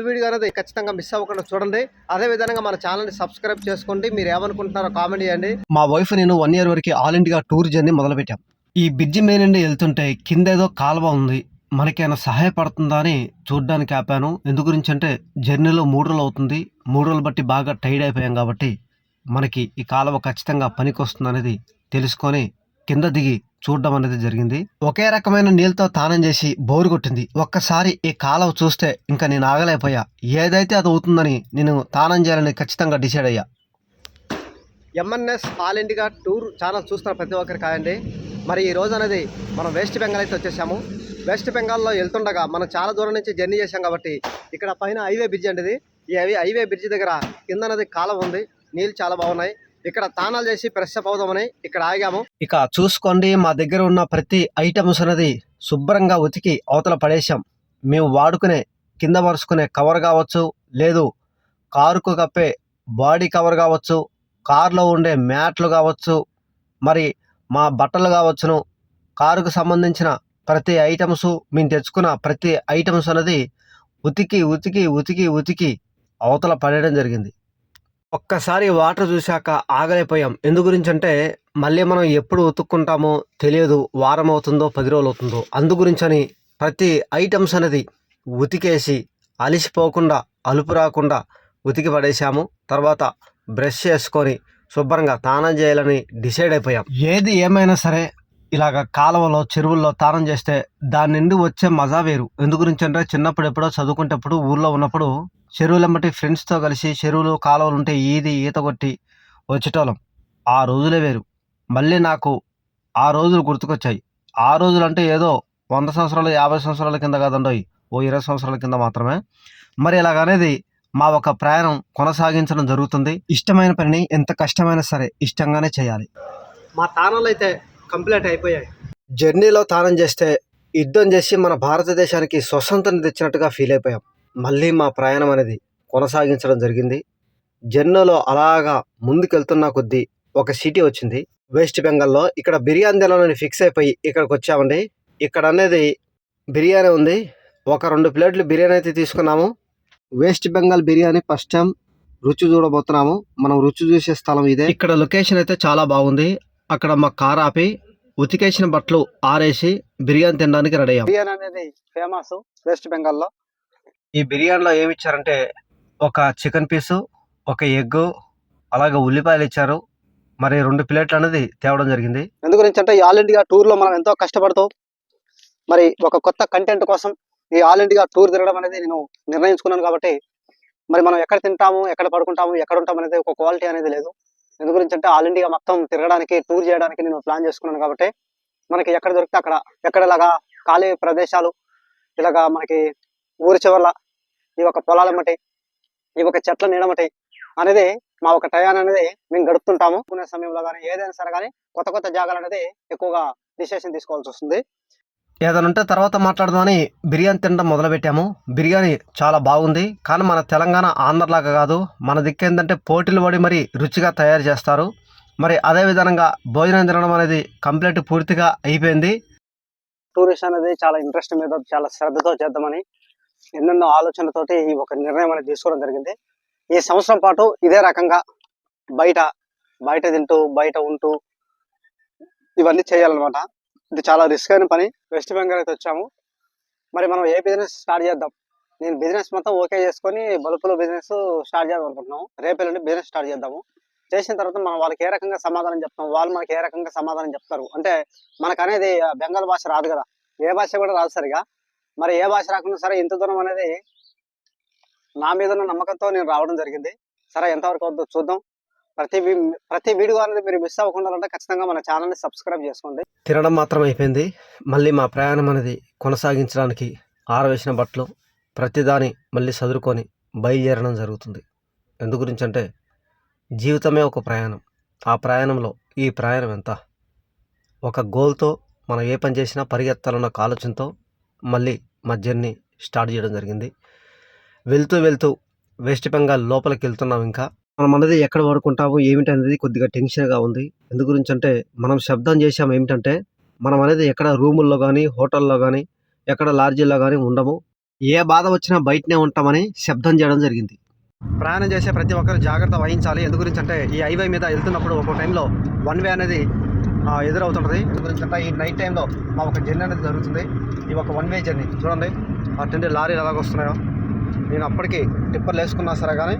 Full video అనేది ఖచ్చితంగా miss అవ్వకుండా చూడండి. అదే విధంగా మన ఛానల్ని సబ్స్క్రైబ్ చేసుకోండి. మీరు ఏమనుకుంటున్నారో కామెంట్ చేయండి. మా వైఫ్ నేను వన్ ఇయర్ వరకు ఆల్ ఇండియా టూర్ జర్నీ మొదలుపెట్టాం. ఈ బ్రిడ్జి మీద నుండి వెళ్తుంటే కింద ఏదో కాలువ ఉంది. మనకేమైనా సహాయపడుతుందా అని చూడ్డానికి ఆపాను. ఎందు గురించి అంటే జర్నీలో మూడు రోజులు అవుతుంది. మూడు రోజులు బట్టి బాగా టైర్డ్ అయిపోయాం కాబట్టి మనకి ఈ కాలువ ఖచ్చితంగా పనికొస్తుంది అనేది తెలుసుకొని కింద దిగి చూడడం అనేది జరిగింది. ఒకే రకమైన నీళ్ళతో తానం చేసి బోరు కొట్టింది. ఒక్కసారి ఈ కాలువ చూస్తే ఇంకా నేను ఆగలేకపోయా. ఏదైతే అది అవుతుందని నేను తానం చేయాలని ఖచ్చితంగా డిసైడ్ అయ్యా. MNS all India tour channel చూస్తున్న ప్రతి ఒక్కరికి కాదండి. మరి ఈ రోజు అనేది మనం వెస్ట్ బెంగాల్ అయితే వచ్చేసాము. వెస్ట్ బెంగాల్లో వెళ్తుండగా మనం చాలా దూరం నుంచి జర్నీ చేసాం కాబట్టి ఇక్కడ పైన హైవే బ్రిడ్జ్ అండి ఇది. ఈ హైవే హైవే బ్రిడ్జ్ దగ్గర కింద అనేది కాలం ఉంది. నీళ్ళు చాలా బాగున్నాయి. ఇక్కడ తానాలు చేసి ఫ్రెష్ అప్ అవుదామని ఇక్కడ ఆగాము. ఇక చూసుకోండి మా దగ్గర ఉన్న ప్రతి ఐటమ్స్ అనేది శుభ్రంగా ఉతికి అవతల పడేసాం మేము వాడుకునే కింద మరుచుకునే కవర్ కావచ్చు లేదు కారుకు కప్పే బాడీ కవర్ కావచ్చు కారులో ఉండే మ్యాట్లు కావచ్చు మరి మా బట్టలు కావచ్చును. కారుకు సంబంధించిన ప్రతి ఐటమ్స్ మేము తెచ్చుకున్న ప్రతి ఐటమ్స్ అనేది ఉతికి ఉతికి ఉతికి ఉతికి అవతల పడేయడం జరిగింది. ఒక్కసారి వాటర్ చూశాక ఆగలేకపోయాం. ఎందు గురించి అంటే మళ్ళీ మనం ఎప్పుడు ఉతుక్కుంటామో తెలియదు వారం అవుతుందో పది రోజులు అవుతుందో. అందు గురించని ప్రతి ఐటమ్స్ అనేది ఉతికేసి అలిసిపోకుండా అలుపు రాకుండా ఉతికి పడేసాము తర్వాత బ్రష్ చేసుకొని శుభ్రంగా తానం చేయాలని డిసైడ్ అయిపోయాం. ఏది ఏమైనా సరే ఇలాగ కాలువలో చెరువుల్లో తానం చేస్తే దాని నుండి వచ్చే మజా వేరు. ఎందు గురించి అంటే చిన్నప్పుడు ఎప్పుడో చదువుకునేటప్పుడు ఊర్లో ఉన్నప్పుడు చెరువులమ్మటి ఫ్రెండ్స్తో కలిసి చెరువులు కాలువలు ఉంటే ఈది ఈత కొట్టి వచ్చేటోళ్ళం. ఆ రోజులే వేరు. మళ్ళీ నాకు ఆ రోజులు గుర్తుకొచ్చాయి. ఆ రోజులు అంటే ఏదో వంద సంవత్సరాలు యాభై సంవత్సరాల కింద కాదండోయ్ ఓ ఇరవై సంవత్సరాల కింద మాత్రమే. మరి ఇలాగనేది మా ఒక ప్రయాణం కొనసాగించడం జరుగుతుంది. ఇష్టమైన పనిని ఎంత కష్టమైనా సరే ఇష్టంగానే చేయాలి. మా తానాలు అయితే కంప్లీట్ అయిపోయాయి. జర్నీలో తానం చేస్తే యుద్ధం చేసి మన భారతదేశానికి స్వతంత్రం తెచ్చినట్టుగా ఫీల్ అయిపోయాం. మళ్ళీ మా ప్రయాణం అనేది కొనసాగించడం జరిగింది. జర్నీలో అలాగా ముందుకెళ్తున్న కొద్దీ ఒక సిటీ వచ్చింది. వెస్ట్ బెంగాల్లో ఇక్కడ బిర్యానీ తినాలని ఫిక్స్ అయిపోయి ఇక్కడికి వచ్చామండి. ఇక్కడ అనేది బిర్యానీ ఉంది. ఒక రెండు ప్లేట్లు బిర్యానీ అయితే తీసుకున్నాము. West Bengal biryani first time రుచి చూడబోతున్నాము. మనం రుచి చూసే స్థలం ఇదే. ఇక్కడ లొకేషన్ అయితే చాలా బాగుంది. అక్కడ మా కార్ ఆపి ఉతికేసిన బట్టలు ఆరేసి బిర్యానీ తినడానికి రెడీ అయ్యాం. బిర్యానీ అనేది ఫేమస్ వెస్ట్ బెంగాల్లో. ఈ బిర్యానీలో ఏమి ఇచ్చారంటే ఒక చికెన్ పీసు ఒక ఎగ్ అలాగే ఉల్లిపాయలు ఇచ్చారు. మరి రెండు ప్లేట్లు అనేది తేవడం జరిగింది. ఎందు గురించి అంటే ఈ ఆల్ ఇండియా టూర్లో మనం ఎంతో కష్టపడుతూ మరి ఒక కొత్త కంటెంట్ కోసం ఈ ఆల్ ఇండియా టూర్ తిరగడం అనేది నేను నిర్ణయించుకున్నాను కాబట్టి మరి మనం ఎక్కడ తింటాము ఎక్కడ పడుకుంటాము ఎక్కడ ఉంటాం అనేది ఒక క్వాలిటీ అనేది లేదు. ఎందు గురించి అంటే ఆల్ ఇండియా మొత్తం తిరగడానికి టూర్ చేయడానికి నేను ప్లాన్ చేసుకున్నాను కాబట్టి మనకి ఎక్కడ దొరికితే అక్కడ ఎక్కడ ఇలాగా ఖాళీ ప్రదేశాలు ఇలాగా మనకి ఊరి చివర్ల ఈ ఒక పొలాల మటి ఈ ఒక చెట్ల నీడమటి అనేది మా ఒక టయాన్ అనేది మేము గడుపుతుంటాము. కొనే సమయంలో కానీ ఏదైనా సరే కానీ కొత్త కొత్త జాగాలు అనేది ఎక్కువగా డిసిషన్ తీసుకోవాల్సి వస్తుంది. ఏదైనా ఉంటే తర్వాత మాట్లాడదామని బిర్యానీ తినడం మొదలుపెట్టాము. బిర్యానీ చాలా బాగుంది. కానీ మన తెలంగాణ ఆంధ్రలాగా కాదు. మన దిక్కు ఏంటంటే పోటీలు పడి మరి రుచిగా తయారు చేస్తారు. మరి అదే విధంగా భోజనం తినడం అనేది కంప్లీట్ పూర్తిగా అయిపోయింది. టూరిస్ట్ అనేది చాలా ఇంట్రెస్ట్ మీద చాలా శ్రద్ధతో చేద్దామని ఎన్నెన్నో ఆలోచనలతోటి ఈ ఒక నిర్ణయం అనేది తీసుకోవడం జరిగింది. ఈ సంవత్సరం పాటు ఇదే రకంగా బయట బయట తింటూ బయట ఉంటూ ఇవన్నీ చేయాలన్నమాట. ఇది చాలా రిస్క్ అయిన పని. వెస్ట్ బెంగాల్ అయితే వచ్చాము. మరి మనం ఏ బిజినెస్ స్టార్ట్ చేద్దాం? నేను బిజినెస్ మొత్తం ఓకే చేసుకొని బల్పులో బిజినెస్ స్టార్ట్ చేద్దాం అనుకుంటున్నాం రేపు బిజినెస్ స్టార్ట్ చేద్దాము. చేసిన తర్వాత మనం వాళ్ళకి ఏ రకంగా సమాధానం చెప్తాం? వాళ్ళు మనకి ఏ రకంగా సమాధానం చెప్తారు? అంటే మనకు అనేది బెంగాల్ భాష రాదు కదా. ఏ భాష కూడా రాదు సరిగా. మరి ఏ భాష రాకుండా సరే ఇంత దూరం అనేది నా మీద ఉన్న నమ్మకంతో నేను రావడం జరిగింది. సరే ఎంతవరకు అవుతుందో చూద్దాం. ప్రతి ప్రతి వీడియో అనేది మీరు మిస్ అవ్వకుండా ఉంటే ఖచ్చితంగా మన ఛానల్ని సబ్స్క్రైబ్ చేసుకోండి. తినడం మాత్రం అయిపోయింది. మళ్ళీ మా ప్రయాణం అనేది కొనసాగించడానికి ఆరవేసిన బట్టలు ప్రతిదాని మళ్ళీ చదువుకొని బయలుదేరడం జరుగుతుంది. ఎందు గురించి అంటే జీవితమే ఒక ప్రయాణం. ఆ ప్రయాణంలో ఈ ప్రయాణం ఎంత? ఒక గోల్తో మనం ఏ పని చేసినా పరిగెత్తాలన్న ఒక ఆలోచనతో మళ్ళీ మా జర్నీ స్టార్ట్ చేయడం జరిగింది. వెళ్తూ వెళ్తూ వెస్ట్ బెంగాల్ లోపలికి వెళ్తున్నాం ఇంకా. మనం అనేది ఎక్కడ వాడుకుంటాము ఏమిటి అనేది కొద్దిగా టెన్షన్గా ఉంది. ఎందు గురించి అంటే మనం శబ్దం చేసాం ఏమిటంటే మనం అనేది ఎక్కడ రూముల్లో కానీ హోటల్లో కానీ ఎక్కడ లాడ్జీల్లో కానీ ఉండము. ఏ బాధ వచ్చినా బయటనే ఉంటామని శబ్దం చేయడం జరిగింది. ప్రయాణం చేసే ప్రతి ఒక్కరు జాగ్రత్త వహించాలి. ఎందు గురించి అంటే ఈ హైవే మీద వెళ్తున్నప్పుడు ఒక టైంలో వన్ వే అనేది ఎదురవుతుంటుంది. ఎందు గురించి ఈ నైట్ టైంలో మా ఒక జర్నీ అనేది జరుగుతుంది. ఈ ఒక వన్ వే జర్నీ చూడండి. అటువంటి లారీలు ఎలాగ వస్తున్నాయో. నేను అప్పటికి టిప్పర్లు వేసుకున్నా సరే కానీ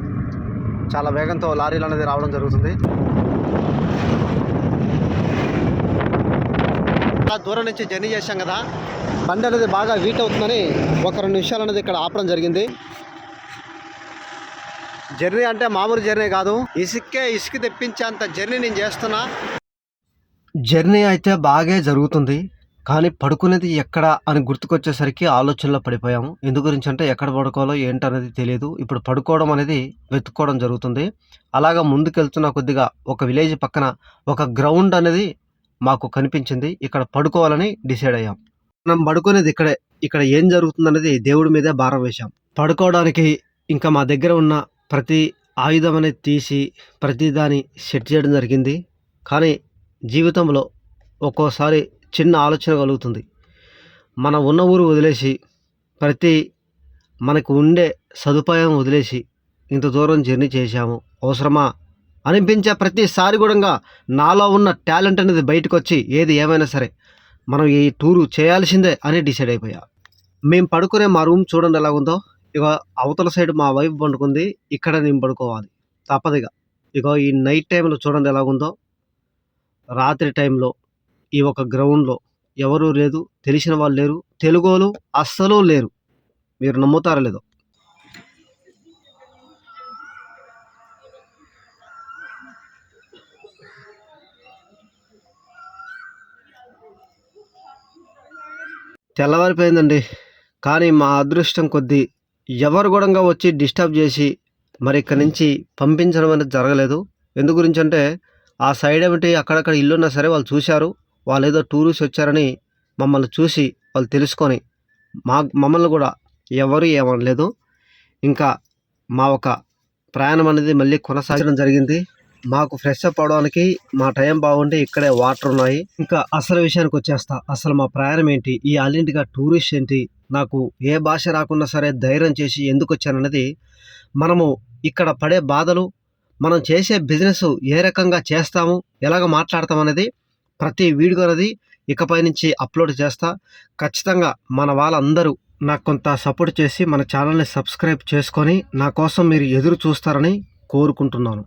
చాలా వేగంతో లారీలు అనేది రావడం జరుగుతుంది. చాలా దూరం నుంచి జర్నీ చేశాం కదా. బండి అనేది బాగా వీట్ అవుతుందని ఒక రెండు నిమిషాలు అనేది ఇక్కడ ఆపడం జరిగింది. జర్నీ అంటే మామూలు జర్నీ కాదు. ఇసుకే ఇసుక తెప్పించేంత జర్నీ నేను చేస్తున్నా. జర్నీ అయితే బాగా జరుగుతుంది. కానీ పడుకునేది ఎక్కడ అని గుర్తుకొచ్చేసరికి ఆలోచనలో పడిపోయాము. ఎందు గురించి అంటే ఎక్కడ పడుకోవాలో ఏంటనేది తెలియదు. ఇప్పుడు పడుకోవడం అనేది వెతుక్కోవడం జరుగుతుంది. అలాగా ముందుకెళ్తున్న కొద్దిగా ఒక విలేజ్ పక్కన ఒక గ్రౌండ్ అనేది మాకు కనిపించింది. ఇక్కడ పడుకోవాలని డిసైడ్ అయ్యాం. మనం పడుకునేది ఇక్కడే. ఇక్కడ ఏం జరుగుతుందనేది దేవుడి మీదే భారం వేశాం. పడుకోవడానికి ఇంకా మా దగ్గర ఉన్న ప్రతి ఆయుధం అనేది తీసి ప్రతి దాన్ని సెట్ చేయడం జరిగింది. కానీ జీవితంలో ఒక్కోసారి చిన్న ఆలోచన కలుగుతుంది. మన ఉన్న ఊరు వదిలేసి ప్రతి మనకు ఉండే సదుపాయం వదిలేసి ఇంత దూరం జర్నీ చేశాము. అవసరమా? అనిపించే ప్రతిసారి కూడా నాలో ఉన్న టాలెంట్ అనేది బయటకు వచ్చి ఏది ఏమైనా సరే మనం ఈ టూరు చేయాల్సిందే అని డిసైడ్ అయిపోయా. మేము పడుకునే మా రూమ్ చూడండి ఎలా ఉందో. ఇక అవతల సైడ్ మా వైఫ్ పండుకుంది ఇక్కడ నేను పడుకోవాలి. తప్పదిగా. ఇక ఈ నైట్ టైంలో చూడండి ఎలా ఉందో. రాత్రి టైంలో ఈ ఒక గ్రౌండ్లో ఎవరూ లేదు తెలిసిన వాళ్ళు లేరు తెలుగోలు అస్సలు లేరు. మీరు నమ్ముతారో లేదో? తెల్లవారిపోయిందండి. కానీ మా అదృష్టం కొద్దీ ఎవరు కూడా వచ్చి డిస్టర్బ్ చేసి మరి ఇక్కడి నుంచి పంపించడం అనేది జరగలేదు. ఎందు గురించి అంటే ఆ సైడ్ ఏమిటి? అక్కడక్కడ ఇల్లు ఉన్నా సరే వాళ్ళు చూశారు. వాళ్ళు ఏదో టూరిస్ట్ వచ్చారని మమ్మల్ని చూసి వాళ్ళు తెలుసుకొని మా మమ్మల్ని కూడా ఎవరు ఏమనలేదు. ఇంకా మా ఒక ప్రయాణం అనేది మళ్ళీ కొనసాగడం జరిగింది. మాకు ఫ్రెష్ అప్ అవడానికి మా టైం బాగుంటే ఇక్కడే వాటర్ ఉన్నాయి. ఇంకా అసలు విషయానికి వచ్చేస్తా. అసలు మా ప్రయాణం ఏంటి? ఈ అల్లింటిగా టూరిస్ట్ ఏంటి? నాకు ఏ భాష రాకున్నా సరే ధైర్యం చేసి ఎందుకు వచ్చాననేది మనము ఇక్కడ పడే బాధలు మనం చేసే బిజినెస్ ఏ రకంగా చేస్తాము ఎలాగ మాట్లాడతాం అనేది ప్రతి వీడియో అనేది ఇకపై నుంచి అప్లోడ్ చేస్తా. ఖచ్చితంగా మన వాళ్ళందరూ నాకు కొంత సపోర్ట్ చేసి మన ఛానల్ని సబ్స్క్రైబ్ చేసుకొని నా కోసం మీరు ఎదురు చూస్తారని కోరుకుంటున్నాను.